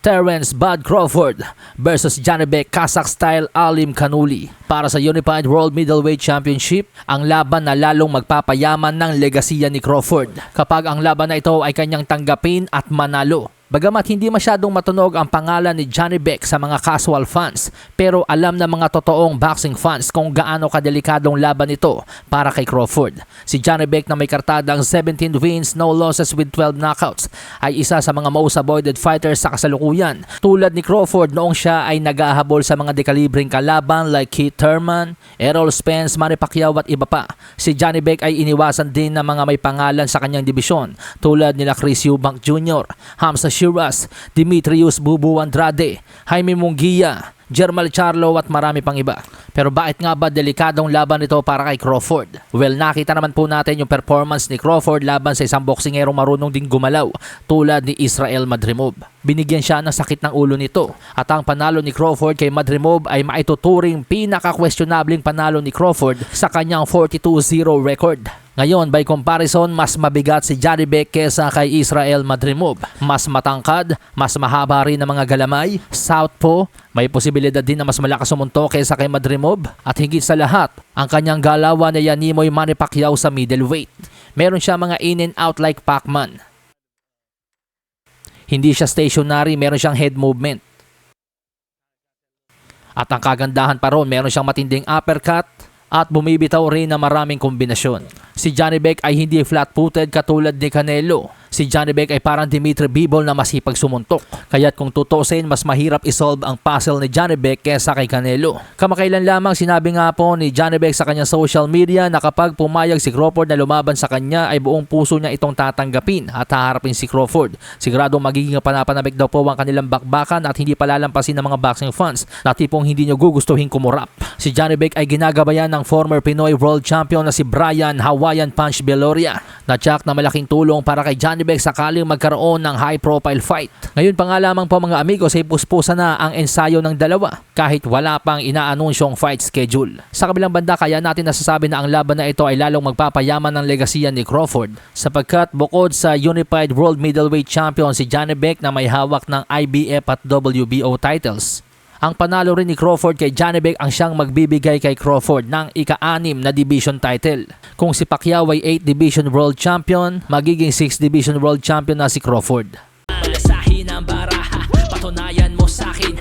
Terence Bud Crawford versus Janibek Kazakh style Alim Kanuli. Para sa Unified World Middleweight Championship, ang laban na lalong magpapayaman ng legasiya ni Crawford kapag ang laban na ito ay kanyang tanggapin at manalo. Bagamat hindi masyadong matunog ang pangalan ni Johnny Beck sa mga casual fans, pero alam ng mga totoong boxing fans kung gaano kadelikadong laban ito para kay Crawford. Si Johnny Beck na may kartadang 17 wins, no losses with 12 knockouts ay isa sa mga most avoided fighters sa kasalukuyan. Tulad ni Crawford noong siya ay naghahabol sa mga dekalibreng kalaban like Keith Thurman, Errol Spence, Manny Pacquiao at iba pa. Si Johnny Beck ay iniwasan din ng mga may pangalan sa kanyang dibisyon tulad nila Chris Eubank Jr., Hamza Shiraz, Dimitrius Bubu Andrade, Jaime Munguia, Jermal Charlo at marami pang iba. Pero bakit nga ba delikadong laban ito para kay Crawford? Well, nakita naman po natin yung performance ni Crawford laban sa isang boksingerong marunong din gumalaw tulad ni Israel Madrimov. Binigyan siya ng sakit ng ulo nito at ang panalo ni Crawford kay Madrimov ay maituturing pinaka-questionabling panalo ni Crawford sa kanyang 42-0 record. Ngayon, by comparison, mas mabigat si Beck kesa kay Israel Madrimov. Mas matangkad, mas mahaba rin ang mga galamay, southpaw, may posibilidad din na mas malakas sumunto kesa kay Madrimov at higit sa lahat, ang kanyang galawan ay Yanimoy Manny Pacquiao sa middleweight. Meron siya mga in and out like Pac-Man. Hindi siya stationary, meron siyang head movement. At ang kagandahan pa ron, meron siyang matinding uppercut at bumibitaw rin na maraming kombinasyon. Si Johnny Beck ay hindi flat-footed katulad ni Canelo. Si Johnny Beck ay parang Dimitri Bivol na masipag sumuntok. Kaya't kung tutusin, mas mahirap isolve ang puzzle ni Johnny Beck kesa kay Canelo. Kamakailan lamang sinabi nga po ni Johnny Beck sa kanyang social media na kapag pumayag si Crawford na lumaban sa kanya ay buong puso niya itong tatanggapin at haharapin si Crawford. Sigurado magiging panapanabik daw po ang kanilang bakbakan at hindi palalampasin ng mga boxing fans na tipong hindi nyo gugustuhin kumurap. Si Johnny Beck ay ginagabayan ng former Pinoy World Champion na si Brian Hawaiian Punch Beloria na tsak na malaking tulong para kay Johnny Beck sakaling magkaroon ng high profile fight. Ngayon pa nga lamang po mga amigos ay puspusa na ang ensayo ng dalawa kahit wala pang inaanunsyong fight schedule. Sa kabilang banda kaya natin nasasabi na ang laban na ito ay lalong magpapayaman ng legasiya ni Crawford sapagkat bukod sa Unified World Middleweight Champion si Johnny Beck na may hawak ng IBF at WBO titles. Ang panalo rin ni Crawford kay Johnny Beck ang siyang magbibigay kay Crawford ng ika-anim na division title. Kung si Pacquiao ay 8 division world champion, magiging 6 division world champion na si Crawford. Sa hinang baraha, patunayan mo sa akin